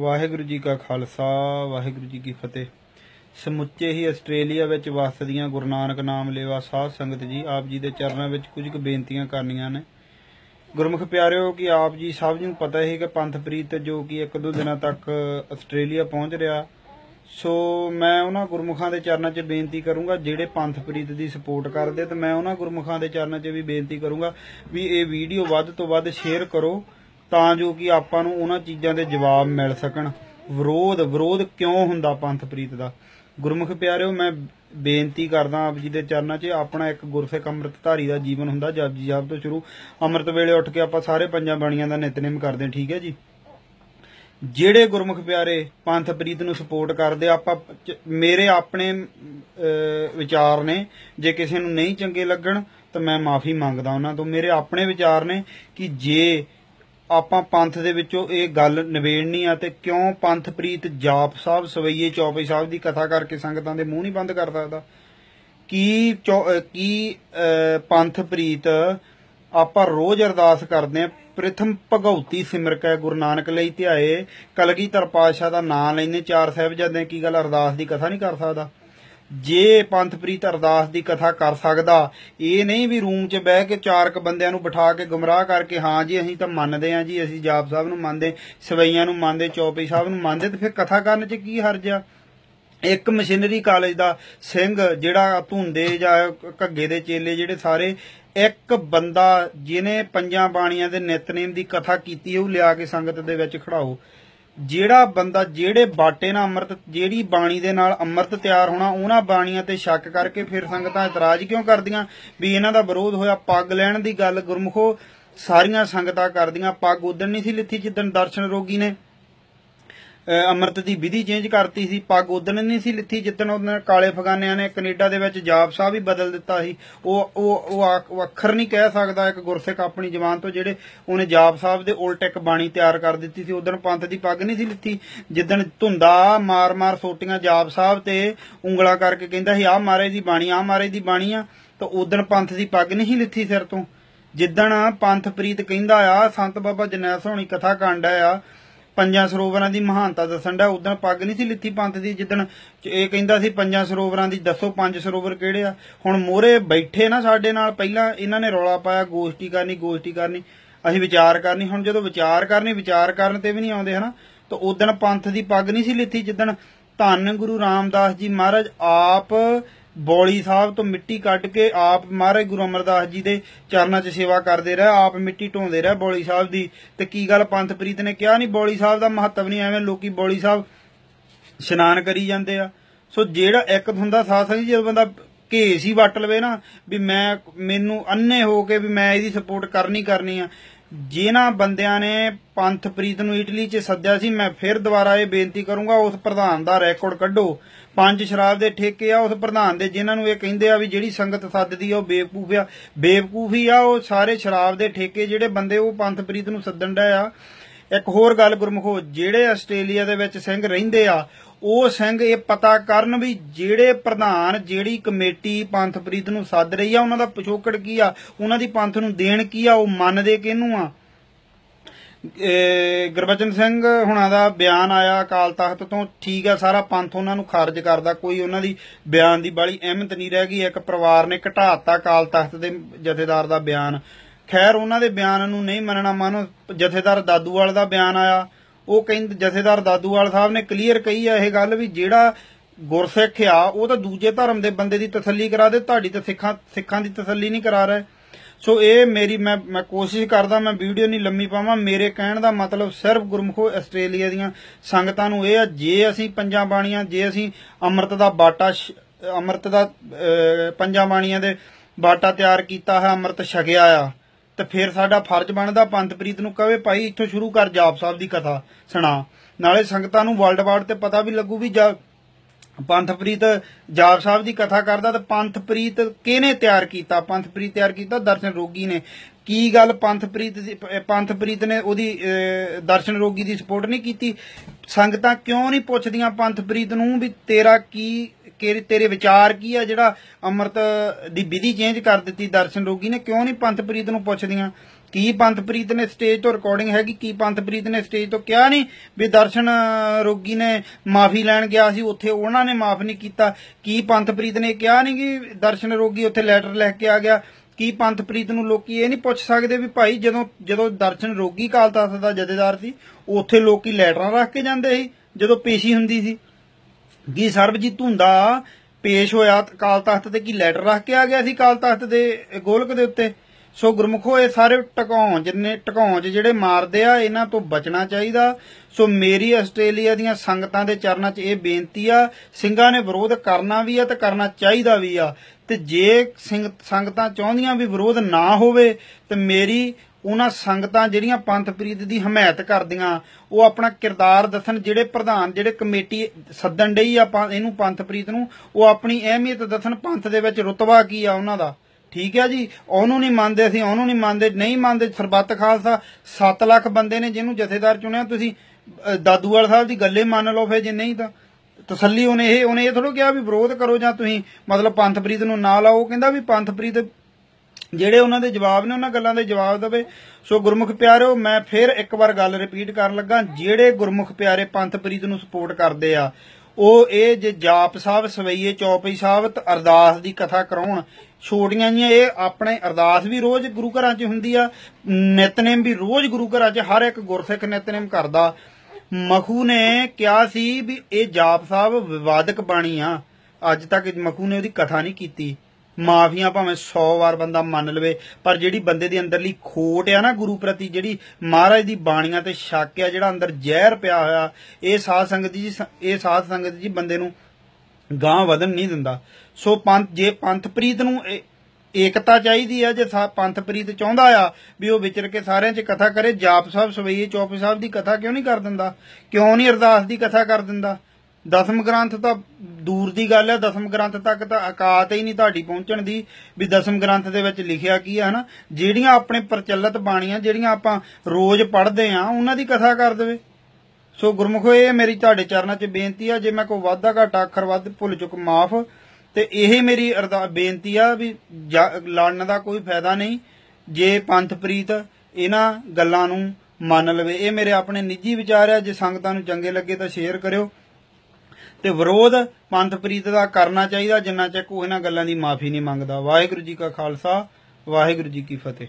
ਵਾਹਿਗੁਰੂ ਜੀ ਕਾ ਖਾਲਸਾ, ਵਾਹਿਗੁਰੂ ਜੀ ਕੀ ਫਤਿਹ। ਸਮੁੱਚੇ ਹੀ ਆਸਟ੍ਰੇਲੀਆ ਵਿੱਚ ਵਸਦੀਆਂ ਗੁਰੂ ਨਾਨਕ ਨਾਮ ਲੇਵਾ ਸਾਧ ਸੰਗਤ ਜੀ, ਆਪ ਜੀ ਦੇ ਚਰਨਾਂ ਵਿੱਚ ਕੁਝ ਕੁ ਬੇਨਤੀਆਂ ਕਰਨੀਆਂ ਨੇ। ਗੁਰਮੁਖ ਪਿਆਰਿਓ, ਕਿ ਆਪ ਜੀ ਸਭ ਨੂੰ ਪਤਾ ਹੈ ਕਿ ਪੰਥ ਪ੍ਰੀਤ ਜੋ ਕਿ ਇੱਕ ਦੋ ਦਿਨਾਂ ਤੱਕ ਆਸਟ੍ਰੇਲੀਆ ਪਹੁੰਚ ਰਿਹਾ। ਸੋ ਮੈਂ ਉਹਨਾਂ ਗੁਰਮੁਖਾਂ ਦੇ ਚਰਨਾਂ 'ਚ ਬੇਨਤੀ ਕਰੂੰਗਾ, ਜਿਹੜੇ ਪੰਥ ਪ੍ਰੀਤ ਦੀ ਸਪੋਰਟ ਕਰਦੇ, ਤੇ ਮੈਂ ਉਹਨਾਂ ਗੁਰਮੁਖਾਂ ਦੇ ਚਰਨਾਂ 'ਚ ਵੀ ਬੇਨਤੀ ਕਰੂੰਗਾ ਵੀ ਇਹ ਵੀਡੀਓ ਵੱਧ ਤੋਂ ਵੱਧ ਸ਼ੇਅਰ ਕਰੋ। ਤਾਂ ਜੋ ਕਿ ਆਪਾਂ ਨੂੰ ਉਹਨਾਂ ਚੀਜ਼ਾਂ ਦੇ ਜਵਾਬ ਮਿਲ ਸਕਣ। ਵਿਰੋਧ ਵਿਰੋਧ ਕਿਉਂ ਹੁੰਦਾ ਪੰਥ ਪ੍ਰੀਤ ਦਾ? ਗੁਰਮੁਖ ਪਿਆਰਿਓ, ਮੈਂ ਬੇਨਤੀ ਕਰਦਾ ਆਪ ਜੀ ਦੇ ਚਰਨਾਂ 'ਚ, ਆਪਣਾ ਇੱਕ ਗੁਰਸਿੱਖ ਅੰਮ੍ਰਿਤਧਾਰੀ ਦਾ ਜੀਵਨ ਹੁੰਦਾ, ਜਪਜੀ ਜਾਪ ਤੋਂ ਸ਼ੁਰੂ। ਅੰਮ੍ਰਿਤ ਵੇਲੇ ਉੱਠ ਕੇ ਆਪਾਂ ਸਾਰੇ ਪੰਜਾਂ ਬਾਣੀਆਂ ਦਾ ਨਿਤਨੇਮ ਕਰਦੇ ਠੀਕ ਹੈ ਜੀ? ਜਿਹੜੇ ਗੁਰਮੁਖ ਪਿਆਰੇ ਪੰਥ ਪ੍ਰੀਤ ਨੂੰ ਸਪੋਰਟ ਕਰਦੇ, ਆਪਾਂ ਮੇਰੇ ਆਪਣੇ ਵਿਚਾਰ ਨੇ, ਜੇ ਕਿਸੇ ਨੂੰ ਨਹੀਂ ਚੰਗੇ ਲੱਗਣ, ਤਾਂ ਮੈਂ ਮਾਫੀ ਮੰਗਦਾ ਉਹਨਾਂ ਤੋਂ। ਮੇਰੇ ਆਪਣੇ ਵਿਚਾਰ ਨੇ ਕਿ ਜੇ ਆਪਾਂ ਪੰਥ ਦੇ ਵਿੱਚੋਂ ਇਹ ਗੱਲ ਨਿਬੇੜਨੀ ਆ ਤੇ ਕਿਉਂ ਪੰਥ ਪ੍ਰੀਤ ਜਾਪ ਸਾਹਿਬ ਸਵਈਏ ਚੌਪਈ ਸਾਹਿਬ ਦੀ ਕਥਾ ਕਰਕੇ ਸੰਗਤਾਂ ਦੇ ਮੂੰਹ ਨਹੀਂ ਬੰਦ ਕਰ ਸਕਦਾ? ਕੀ ਚੌ- ਕੀ ਅਹ, ਪੰਥ ਪ੍ਰੀਤ ਆਪਾਂ ਰੋਜ਼ ਅਰਦਾਸ ਕਰਦੇ ਆ ਪ੍ਰਥਮ ਭਗਉਤੀ ਸਿਮਰ ਕੇ ਗੁਰੂ ਨਾਨਕ ਲਈ ਧਿਆਏ ਕਲਗੀਧਰ ਪਾਤਸ਼ਾਹ ਦਾ ਨਾਮ ਲੈਨੇ ਚਾਰ ਸਾਹਿਬਜ਼ਾਦੇ ਕੀ ਗੱਲ ਅਰਦਾਸ ਦੀ ਕਥਾ ਨਹੀਂ ਕਰ ਸਕਦਾ? ਜੇ ਪੰਥਪ੍ਰੀਤ ਅਰਦਾਸ ਦੀ ਕਥਾ ਕਰ ਸਕਦਾ, ਇਹ ਨਹੀਂ ਵੀ ਰੂਮ 'ਚ ਬਹਿ ਕੇ ਚਾਰ ਬੰਦਿਆਂ ਨੂੰ ਬਿਠਾ ਕੇ ਗੁੰਮਰਾਹ ਕਰਕੇ, ਹਾਂ ਜੀ, ਅਸੀਂ ਤਾਂ ਮੰਨਦੇ ਹਾਂ ਜੀ, ਅਸੀਂ ਜਾਪ ਸਾਹਿਬ ਨੂੰ ਮੰਨਦੇ, ਸਵਈਆਂ ਨੂੰ ਮੰਨਦੇ, ਚੌਪਈ ਸਾਹਿਬ ਨੂੰ ਮੰਨਦੇ, ਤੇ ਫਿਰ ਕਥਾ ਕਰਨ 'ਚ ਕੀ ਹਰਜ ਆ? ਇੱਕ ਮਸ਼ੀਨਰੀ ਕਾਲਜ ਦਾ ਸਿੰਘ ਜਿਹੜਾ ਧੁੰਦੇ ਜਾਂ ਘੱਗੇ ਦੇ ਚੇਲੇ ਜਿਹੜੇ ਸਾਰੇ, ਇੱਕ ਬੰਦਾ ਜਿਹਨੇ ਪੰਜਾਂ ਬਾਣੀਆਂ ਦੇ ਨਿਤਨੇਮ ਦੀ ਕਥਾ ਕੀਤੀ, ਉਹ ਲਿਆ ਕੇ ਸੰਗਤ ਦੇ ਵਿੱਚ ਖੜਾਓ। ਜਿਹੜਾ ਬੰਦਾ ਜਿਹੜੇ ਬਾਟੇ ਨਾਲ ਅੰਮ੍ਰਿਤ, ਜਿਹੜੀ ਬਾਣੀ ਦੇ ਨਾਲ ਅੰਮ੍ਰਿਤ ਤਿਆਰ ਹੋਣਾ, ਉਹਨਾਂ ਬਾਣੀਆਂ ਤੇ ਸ਼ੱਕ ਕਰਕੇ ਫਿਰ ਸੰਗਤਾਂ ਇਤਰਾਜ਼ ਕਿਉਂ ਕਰਦੀਆਂ? ਵੀ ਇਹਨਾਂ ਦਾ ਵਿਰੋਧ ਹੋਇਆ, ਪੱਗ ਲੈਣ ਦੀ ਗੱਲ ਗੁਰਮੁਖੋ ਸਾਰੀਆਂ ਸੰਗਤਾਂ ਕਰਦੀਆਂ, ਪੱਗ ਉਦੋਂ ਨਹੀਂ ਸੀ ਲਿੱਥੀ ਜਿੱਦਣ ਦਰਸ਼ਨ ਰੋਗੀ ਨੇ। ਅੰਮ੍ਰਿਤ ਦੀ ਵਿਧੀ ਚੇਂਜ ਕਰਤੀ ਸੀ, ਪੱਗ ਉਦੋਂ ਨਹੀਂ ਸੀ ਲਿੱਥੀ ਜਿੱਦਣ ਉਹਨਾਂ ਕਾਲੇ ਫਗਾਨਿਆਂ ਨੇ ਕੈਨੇਡਾ ਦੇ ਵਿੱਚ ਜਾਪ ਸਾਹਿਬ ਹੀ ਬਦਲ ਦਿੱਤਾ ਸੀ। ਉਹ ਉਹ ਉਹ ਅੱਖਰ ਨਹੀਂ ਕਹਿ ਸਕਦਾ, ਇੱਕ ਗੁਰਸਿੱਖ ਆਪਣੀ ਜ਼ਬਾਨ ਤੋਂ ਜਿਹੜੇ ਉਹਨੇ ਜਾਪ ਸਾਹਿਬ ਦੇ ਉਲਟ ਇੱਕ ਬਾਣੀ ਤਿਆਰ ਕਰ ਦਿੱਤੀ ਸੀ ਉਦੋਂ ਪੰਥ ਦੀ ਪੱਗ ਨਹੀਂ ਸੀ ਲਿੱਥੀ ਜਿੱਦਣ ਧੁੰਦਾ ਮਾਰ-ਮਾਰ ਸੋਟੀਆਂ ਜਾਪ ਸਾਹਿਬ ਤੇ ਉਂਗਲਾਂ ਕਰਕੇ ਕਹਿੰਦਾ ਸੀ, ਆਹ ਮਹਾਰਾਜ ਦੀ ਬਾਣੀ, ਆਹ ਮਹਾਰਾਜ ਦੀ ਬਾਣੀ ਆ, ਤਾਂ ਉਦੋਂ ਪੰਥ ਦੀ ਪੱਗ ਨਹੀਂ ਸੀ ਲਿੱਥੀ ਸਿਰ ਤੋਂ। ਜਿੱਦਣ ਪੰਥ ਪ੍ਰੀਤ ਕਹਿੰਦਾ ਆ, ਸੰਤ ਬਾਬਾ ਜਨੈਸ ਹੋਣੀ ਕਥਾ ਕਾਂਡਾ ਆ ਪੰਜਾਂ ਸਰੋਵਰਾਂ ਦੀ ਮਹਾਨਤਾ ਦੱਸਣ ਦਾ ਉਦੋਂ ਪੱਗ ਨਹੀਂ ਸੀ ਲਿੱਥੀ ਪੰਥ ਦੀ, ਜਿੱਦਣ ਇਹ ਕਹਿੰਦਾ ਸੀ ਪੰਜਾਂ ਸਰੋਵਰਾਂ ਦੀ, ਦੱਸੋ ਪੰਜ ਸਰੋਵਰ ਕਿਹੜੇ ਆ? ਹੁਣ ਮੋਰੇ ਬੈਠੇ ਨਾ ਸਾਡੇ ਨਾਲ, ਪਹਿਲਾਂ ਇਹਨਾਂ ਨੇ ਰੌਲਾ ਪਾਇਆ, ਗੋਸ਼ਟੀ ਕਰਨੀ ਗੋਸ਼ਟੀ ਕਰਨੀ। ਅਸੀਂ ਵਿਚਾਰ ਕਰਨੀ, ਹੁਣ ਜਦੋਂ ਵਿਚਾਰ ਕਰਨੀ, ਵਿਚਾਰ ਕਰਨ ਤੇ ਵੀ ਨਹੀਂ ਆਉਂਦੇ, ਹਨਾ? ਤਾਂ ਉਦੋਂ ਪੰਥ ਦੀ ਪੱਗ ਨਹੀਂ ਸੀ ਲਿੱਥੀ ਜਿੱਦਣ ਧੰਨ ਗੁਰੂ ਰਾਮਦਾਸ ਜੀ ਮਹਾਰਾਜ ਆਪ ਬੌਲੀ ਸਾਹਿਬ ਤੋਂ ਮਿੱਟੀ ਕੱਢ ਕੇ ਆਪ ਮਹਾਰਾਜ ਗੁਰੂ ਅਮਰਦਾਸ ਜੀ ਦੇ ਚਰਨਾਂ 'ਚ ਸੇਵਾ ਕਰਦੇ ਰਹੇ, ਆਪ ਮਿੱਟੀ ਢੋਂਦੇ ਰਹੇ ਬੌਲੀ ਸਾਹਿਬ ਦੀ। ਤੇ ਕੀ ਗੱਲ ਪੰਥ ਨੇ ਕਿਹਾ ਨਹੀਂ ਬੌਲੀ ਸਾਹਿਬ ਦਾ ਮਹੱਤਵ ਨਹੀਂ ਐਵੇਂ ਲੋਕੀ ਬੌਲੀ ਸਾਹਿਬ ਇਸ਼ਨਾਨ ਕਰੀ ਜਾਂਦੇ ਆ। ਸੋ ਜਿਹੜਾ ਇੱਕ ਹੁੰਦਾ ਸਾਥ ਸੰਗੀ ਜਦੋਂ ਬੰਦਾ ਘੇਸ ਹੀ ਵੱਟ ਲਵੇ ਨਾ, ਵੀ ਮੈਂ, ਮੈਨੂੰ ਅੰਨੇ ਹੋ ਕੇ ਵੀ ਮੈਂ ਇਹਦੀ ਸਪੋਰਟ ਕਰਨੀ ਕਰਨੀ ਆ। ਜਿਨ੍ਹਾਂ ਬੰਦਿਆਂ ਨੇ ਪੰਥ ਪ੍ਰੀਤ ਨੂੰ ਇਟਲੀ 'ਚ ਸੱਦਿਆ ਸੀ, ਮੈਂ ਫਿਰ ਦੁਬਾਰਾ ਇਹ ਬੇਨਤੀ ਕਰੂੰਗਾ, ਉਸ ਪ੍ਰਧਾਨ ਦਾ ਰੈਕੋਰਡ ਕੱਢੋ। ਪੰਜ ਸ਼ਰਾਬ ਦੇ ਠੇਕੇ ਆ, ਉਸ ਪ੍ਰਧਾਨ ਦੇ, ਜਿਨ੍ਹਾਂ ਨੂੰ ਇਹ ਕਹਿੰਦੇ ਆ ਵੀ ਜਿਹੜੀ ਸੰਗਤ ਸੱਦਦੀ ਆ, ਉਹ ਬੇਵਕੂਫ ਆ। ਬੇਵਕੂਫੀ ਆ, ਉਹ ਸਾਰੇ ਸ਼ਰਾਬ ਦੇ ਠੇਕੇ, ਜਿਹੜੇ ਬੰਦੇ ਉਹ ਪੰਥਪ੍ਰੀਤ ਨੂੰ ਸੱਦਣ ਦਾ ਆ। ਇੱਕ ਹੋਰ ਗੱਲ ਗੁਰਮੁਖੋ, ਜਿਹੜੇ ਆਸਟ੍ਰੇਲੀਆ ਦੇ ਵਿੱਚ ਸਿੰਘ ਰਹਿੰਦੇ ਆ, ਉਹ ਸਿੰਘ ਇਹ ਪਤਾ ਕਰਨ ਵੀ ਜਿਹੜੇ ਪ੍ਰਧਾਨ, ਜਿਹੜੀ ਕਮੇਟੀ ਪੰਥਪ੍ਰੀਤ ਨੂੰ ਸੱਦ ਰਹੀ ਆ, ਉਹਨਾਂ ਦਾ ਪਿਛੋਕੜ ਕੀ ਆ? ਉਹਨਾਂ ਦੀ ਪੰਥ ਨੂੰ ਦੇਣ ਕੀ ਆ? ਉਹ ਮੰਨਦੇ ਕਿਹਨੂੰ ਆ? ਗੁਰਬਚਨ ਸਿੰਘ ਹੁਣਾਂ ਦਾ ਬਿਆਨ ਆਇਆ ਅਕਾਲ ਤਖਤ ਤੋਂ। ਠੀਕ ਆ, ਸਾਰਾ ਪੰਥ ਉਹਨਾਂ ਨੂੰ ਖਾਰਜ ਕਰਦਾ। ਕੋਈ ਉਹਨਾਂ ਦੀ ਬਿਆਨ ਦੀ ਬਾਲੀ ਅਹਿਮਤ ਨਹੀਂ ਰਹਿ ਗਈ। ਇੱਕ ਪਰਿਵਾਰ ਨੇ ਘਟਾਤਾ ਅਕਾਲ ਤਖਤ ਦੇ ਜਥੇਦਾਰ ਦਾ ਬਿਆਨ। ਖੈਰ, ਉਹਨਾਂ ਦੇ ਬਿਆਨ ਨੂੰ ਨਹੀਂ ਮੰਨਣਾ ਮਾਨੋ, ਜਥੇਦਾਰ ਦਾਦੂਵਾਲ ਦਾ ਬਿਆਨ ਆਇਆ। ਉਹ ਕਹਿੰਦੇ, ਜਥੇਦਾਰ ਦਾਦੂਵਾਲ ਸਾਹਿਬ ਨੇ ਕਲੀਅਰ ਕਹੀ ਆ ਇਹ ਗੱਲ ਵੀ ਜਿਹੜਾ ਗੁਰਸਿੱਖ ਆ, ਉਹ ਤਾਂ ਦੂਜੇ ਧਰਮ ਦੇ ਬੰਦੇ ਦੀ ਤਸੱਲੀ ਕਰਾ ਦੇ, ਤੁਹਾਡੀ ਤਾਂ ਸਿੱਖਾਂ ਸਿੱਖਾਂ ਦੀ ਤਸੱਲੀ ਨਹੀਂ ਕਰਾ ਰਹੇ। ਸੋ ਇਹ ਮੇਰੀ, ਮੈਂ ਮੈਂ ਕੋਸ਼ਿਸ਼ ਕਰਦਾ, ਮੈਂ ਵੀਡੀਓ ਨਹੀਂ ਲੰਮੀ ਪਾਵਾਂ। ਮੇਰੇ ਕਹਿਣ ਦਾ ਮਤਲਬ ਸਿਰਫ ਗੁਰਮੁਖੋ ਆਸਟ੍ਰੇਲੀਆ ਦੀਆਂ ਸੰਗਤਾਂ ਨੂੰ ਇਹ ਆ, ਜੇ ਅਸੀਂ ਪੰਜਾਂ ਬਾਣੀਆਂ, ਜੇ ਅਸੀਂ ਅੰਮ੍ਰਿਤ ਦਾ ਬਾਟਾ ਅੰਮ੍ਰਿਤ ਦਾ ਪੰਜਾਂ ਬਾਣੀਆਂ ਦੇ ਬਾਟਾ ਤਿਆਰ ਕੀਤਾ ਹੈ, ਅੰਮ੍ਰਿਤ ਛਕਿਆ ਆ, ਤੇ ਫਿਰ ਸਾਡਾ ਫਰਜ਼ ਬਣਦਾ ਪੰਥਪ੍ਰੀਤ ਨੂੰ ਕਹੇ, ਭਾਈ, ਇੱਥੋਂ ਸ਼ੁਰੂ ਕਰ ਜਾਪ ਸਾਹਿਬ ਦੀ ਕਥਾ ਸੁਣਾ। ਨਾਲੇ ਸੰਗਤਾਂ ਨੂੰ ਵਰਲਡ ਵਾਈਡ ਤੇ ਪਤਾ ਵੀ ਲੱਗੂ ਵੀ ਪੰਥਪ੍ਰੀਤ ਪੰਥ ਸਾਹਿਬ ਦੀ ਕਥਾ ਕਰਦਾ ਤੇ ਪੰਥਪ੍ਰੀਤ ਕਿਹਨੇ ਤਿਆਰ ਕੀਤਾ? ਪੰਥਪ੍ਰੀਤ ਤਿਆਰ ਕੀਤਾ, ਦਰਸ਼ਨ ਰੋਗੀ ਨੇ। ਕੀ ਗੱਲ ਪੰਥਪ੍ਰੀਤ ਦੀ ਪੰਥਪ੍ਰੀਤ ਨੇ ਉਹਦੀ ਦਰਸ਼ਨ ਰੋਗੀ ਦੀ ਸਪੋਰਟ ਨਹੀਂ ਕੀਤੀ? ਸੰਗਤਾਂ ਕਿਉਂ ਨਹੀਂ ਪੁੱਛਦੀਆਂ ਪੰਥਪ੍ਰੀਤ ਨੂੰ ਵੀ ਤੇਰਾ ਕੀ, ਕਿ ਤੇਰੇ ਵਿਚਾਰ ਕੀ ਆ ਜਿਹੜਾ ਅੰਮ੍ਰਿਤ ਦੀ ਵਿਧੀ ਚੇਂਜ ਕਰ ਦਿੱਤੀ? ਦਰਸ਼ਨ ਰੋਗੀ ਨੇ ਕਿਉਂ ਨਹੀਂ ਪੰਥਪ੍ਰੀਤ ਨੂੰ ਪੁੱਛਦੀਆਂ? ਕੀ ਪੰਥਪ੍ਰੀਤ ਨੇ ਸਟੇਜ ਤੋਂ ਰਿਕਾਰਡਿੰਗ ਹੈਗੀ ਕੀ ਪੰਥਪ੍ਰੀਤ ਨੇ ਸਟੇਜ ਤੋਂ ਕਿਹਾ ਨਹੀਂ ਵੀ ਦਰਸ਼ਨ ਰੋਗੀ ਨੇ ਮਾਫੀ ਲੈਣ ਗਿਆ ਸੀ, ਉੱਥੇ ਉਹਨਾਂ ਨੇ ਮਾਫ ਨਹੀਂ ਕੀਤਾ। ਕੀ ਪੰਥਪ੍ਰੀਤ ਨੇ ਕਿਹਾ ਨਹੀਂ ਕਿ ਦਰਸ਼ਨ, ਰੋਗੀ ਉੱਥੇ ਲੈਟਰ ਲੈ ਕੇ ਆ ਗਿਆ? ਕੀ ਪੰਥਪ੍ਰੀਤ ਨੂੰ ਲੋਕੀ ਇਹ ਨਹੀਂ ਪੁੱਛ ਸਕਦੇ ਵੀ ਭਾਈ ਜਦੋਂ ਜਦੋਂ ਦਰਸ਼ਨ ਰੋਗੀ ਕਾਲ ਤਖਤ ਦਾ ਜਥੇਦਾਰ ਸੀ, ਉੱਥੇ ਲੋਕੀ ਲੈਟਰਾਂ ਰੱਖ ਕੇ ਜਾਂਦੇ ਸੀ, ਜਦੋਂ ਪੇਸ਼ੀ ਹੁੰਦੀ ਸੀ। ਕੀ ਸਰਬਜੀਤ ਧੁੰਦਾ ਪੇਸ਼ ਹੋਇਆ ਕਾਲ ਤਖਤ ਤੇ ਕੀ ਲੈਟਰ ਰੱਖ ਕੇ ਆ ਗਿਆ ਸੀ ਕਾਲ ਤਖਤ ਦੇ ਗੋਲਕ ਦੇ ਉੱਤੇ? ਸੋ ਗੁਰਮੁਖੋ, ਇਹ ਸਾਰੇ ਟਕੌਂਜ ਨੇ ਟਕੌਂਜ ਜਿਹੜੇ ਮਾਰਦੇ ਆ, ਇਹਨਾਂ ਤੋਂ ਬਚਣਾ ਚਾਹੀਦਾ। ਸੋ ਮੇਰੀ ਆਸਟ੍ਰੇਲੀਆ ਦੀਆਂ ਸੰਗਤਾਂ ਦੇ ਚਰਨਾਂ 'ਚ ਇਹ ਬੇਨਤੀ ਆ, ਸਿੰਘਾਂ ਨੇ ਵਿਰੋਧ ਕਰਨਾ ਵੀ ਆ ਤੇ ਕਰਨਾ ਚਾਹੀਦਾ ਵੀ ਆ। ਤੇ ਜੇ ਸੰਗਤਾਂ ਚਾਹੁੰਦੀਆਂ ਵੀ ਵਿਰੋਧ ਨਾ ਹੋਵੇ, ਤੇ ਮੇਰੀ ਉਹਨਾਂ ਸੰਗਤਾਂ ਜਿਹੜੀਆਂ ਪੰਥ ਪ੍ਰੀਤ ਦੀ ਹਮਾਇਤ ਕਰਦੀਆਂ, ਉਹ ਆਪਣਾ ਕਿਰਦਾਰ ਦੱਸਣ, ਜਿਹੜੇ ਪ੍ਰਧਾਨ, ਜਿਹੜੇ ਕਮੇਟੀ ਸੱਦਣ ਡਈ ਆ ਪੰ- ਇਹਨੂੰ ਪੰਥਪ੍ਰੀਤ ਨੂੰ, ਉਹ ਆਪਣੀ ਅਹਿਮੀਅਤ ਦੱਸਣ, ਪੰਥ ਦੇ ਵਿੱਚ ਰੁਤਬਾ ਕੀ ਆ ਉਹਨਾਂ ਦਾ। ਠੀਕ ਹੈ ਜੀ, ਉਹਨੂੰ ਨਹੀਂ ਮੰਨਦੇ ਅਸੀਂ, ਉਹਨੂੰ ਨਹੀਂ ਮੰਨਦੇ ਨਹੀਂ ਮੰਨਦੇ ਸਰਬੱਤ ਖਾਲਸਾ 7 ਲੱਖ ਬੰਦੇ ਨੇ ਜਿਹਨੂੰ ਜਥੇਦਾਰ ਚੁਣਿਆ, ਤੁਸੀਂ ਦਾਦੂਵਾਲ ਸਾਹਿਬ ਦੀ ਗੱਲੇ ਮੰਨ ਲਓ ਫੇ ਜੇ ਨਹੀਂ ਤਾਂ ਤਸੱਲੀ ਉਹਨੇ ਇਹ ਉਹਨੇ ਇਹ ਥੋੜੋ ਕਿਹਾ ਵੀ ਵਿਰੋਧ ਕਰੋ ਜਾਂ ਤੁਸੀਂ ਮਤਲਬ ਪੰਥਪ੍ਰੀਤ ਨੂੰ ਨਾ ਲਾਓ ਕਹਿੰਦਾ ਵੀ ਪੰਥਪ੍ਰੀਤ ਜਿਹੜੇ ਉਹਨਾਂ ਦੇ ਜਵਾਬ ਨੇ, ਉਹਨਾਂ ਗੱਲਾਂ ਦੇ ਜਵਾਬ ਦੇਵੇ। ਸੋ ਗੁਰਮੁਖ ਪਿਆਰਿਓ ਮੈਂ ਫਿਰ ਇੱਕ ਵਾਰ ਗੱਲ ਰਿਪੀਟ ਕਰਨ ਲੱਗਾ, ਜਿਹੜੇ ਗੁਰਮੁਖ ਪਿਆਰੇ ਪੰਥਪ੍ਰੀਤ ਨੂੰ ਸਪੋਰਟ ਕਰਦੇ ਆ ਉਹ ਇਹ ਜੇ ਜਾਪ ਸਾਹਿਬ, ਸਵਈਏ ਚੌਪਈ ਸਾਹਿਬ ਤੇ ਅਰਦਾਸ ਦੀ ਕਥਾ ਕਰਾਉਣ ਛੋਟੀਆਂ ਜੀਆਂ, ਇਹ ਆਪਣੇ ਅਰਦਾਸ ਵੀ ਰੋਜ਼ ਗੁਰੂ ਘਰਾਂ 'ਚ ਹੁੰਦੀ ਆ, ਨਿਤਨੇਮ ਵੀ ਰੋਜ਼ ਗੁਰੂ ਘਰਾਂ 'ਚ ਹਰ ਇੱਕ ਗੁਰਸਿੱਖ ਨਿਤਨੇਮ ਕਰਦਾ। ਮਖੂ ਨੇ ਕਿਹਾ ਸੀ ਵੀ ਇਹ ਜਾਪ ਸਾਹਿਬ ਵਿਵਾਦਕ ਬਾਣੀ ਆ, ਅੱਜ ਤੱਕ ਮਖੂ ਨੇ ਉਹਦੀ ਕਥਾ ਨਹੀਂ ਕੀਤੀ। ਮਾਫੀਆਂ ਭਾਵੇਂ 100 ਵਾਰ ਬੰਦਾ ਮੰਨ ਲਵੇ, ਪਰ ਜਿਹੜੀ ਬੰਦੇ ਦੇ ਅੰਦਰਲੀ ਖੋਟ ਆ ਨਾ ਗੁਰੂ ਪ੍ਰਤੀ, ਜਿਹੜੀ ਮਹਾਰਾਜ ਦੀ ਬਾਣੀਆਂ ਤੇ ਸ਼ੱਕ ਆ, ਜਿਹੜਾ ਅੰਦਰ ਜ਼ਹਿਰ ਪਿਆ ਹੋਇਆ, ਇਹ ਸਾਧ ਸੰਗਤ ਜੀ, ਇਹ ਸਾਧ ਸੰਗਤ ਜੀ ਬੰਦੇ ਨੂੰ ਗਾਂ ਵਧਣ ਨਹੀਂ ਦਿੰਦਾ। ਸੋ ਪੰਥ, ਜੇ ਪੰਥਪ੍ਰੀਤ ਨੂੰ ਏਕਤਾ ਚਾਹੀਦੀ ਆ, ਜੇ ਸਾ- ਪੰਥਪ੍ਰੀਤ ਚਾਹੁੰਦਾ ਆ ਵੀ ਉਹ ਵਿਚਰ ਕੇ ਸਾਰਿਆਂ 'ਚ ਕਥਾ ਕਰੇ, ਜਾਪ ਸਾਹਿਬ, ਸਵਈਏ ਚੌਪੀ ਸਾਹਿਬ ਦੀ ਕਥਾ ਕਿਉਂ ਨਹੀਂ ਕਰ ਦਿੰਦਾ? ਕਿਉਂ ਨਹੀਂ ਅਰਦਾਸ ਦੀ ਕਥਾ ਕਰ ਦਿੰਦਾ? ਦਸਮ ਗ੍ਰੰਥ ਤਾਂ ਦੂਰ ਦੀ ਗੱਲ ਹੈ, ਦਸਮ ਗ੍ਰੰਥ ਤੱਕ ਤਾਂ ਔਕਾਤ ਹੀ ਨਹੀਂ ਤੁਹਾਡੀ ਪਹੁੰਚਣ ਦੀ, ਵੀ ਦਸਮ ਗ੍ਰੰਥ ਦੇ ਵਿੱਚ ਲਿਖਿਆ ਕੀ ਹੈ, ਹਨਾ? ਜਿਹੜੀਆਂ ਆਪਣੇ ਪ੍ਰਚਲਿਤ ਬਾਣੀਆਂ, ਜਿਹੜੀਆਂ ਆਪਾਂ ਰੋਜ਼ ਪੜ੍ਹਦੇ ਆ ਉਹਨਾਂ ਦੀ ਕਥਾ ਕਰ ਦੇਵੇ। ਸੋ ਗੁਰਮੁਖੋ, ਇਹ ਮੇਰੀ ਤੁਹਾਡੇ ਚਰਨਾਂ 'ਚ ਬੇਨਤੀ ਆ, ਜੇ ਮੈਂ ਕੋਈ ਵਾਧਾ ਘਾਟਾ, ਅੱਖਰ ਵੱਧ, ਭੁੱਲ ਚੁੱਕ, ਮਾਫ, ਤੇ ਇਹ ਮੇਰੀ ਅਰਦਾ, ਬੇਨਤੀ ਆ ਵੀ ਜਾ- ਲੜਨ ਦਾ ਕੋਈ ਫਾਇਦਾ ਨਹੀਂ। ਜੇ ਪੰਥ ਪ੍ਰੀਤ ਇਹਨਾਂ ਗੱਲਾਂ ਨੂੰ ਮੰਨ ਲਵੇ, ਇਹ ਮੇਰੇ ਆਪਣੇ ਨਿੱਜੀ ਵਿਚਾਰ ਆ, ਜੇ ਸੰਗਤਾਂ ਨੂੰ ਚੰਗੇ ਲੱਗੇ ਤਾਂ ਸ਼ੇਅਰ ਕਰਿਓ। ਤੇ ਵਿਰੋਧ ਪੰਥਪ੍ਰੀਤ ਦਾ ਕਰਨਾ ਚਾਹੀਦਾ, ਜਿੰਨਾ ਚਿਰ ਉਹ ਇਹਨਾਂ ਗੱਲਾਂ ਦੀ ਮਾਫੀ ਨਹੀਂ ਮੰਗਦਾ। ਵਾਹਿਗੁਰੂ ਜੀ ਕਾ ਖਾਲਸਾ, ਵਾਹਿਗੁਰੂ ਜੀ ਕੀ ਫਤਿਹ।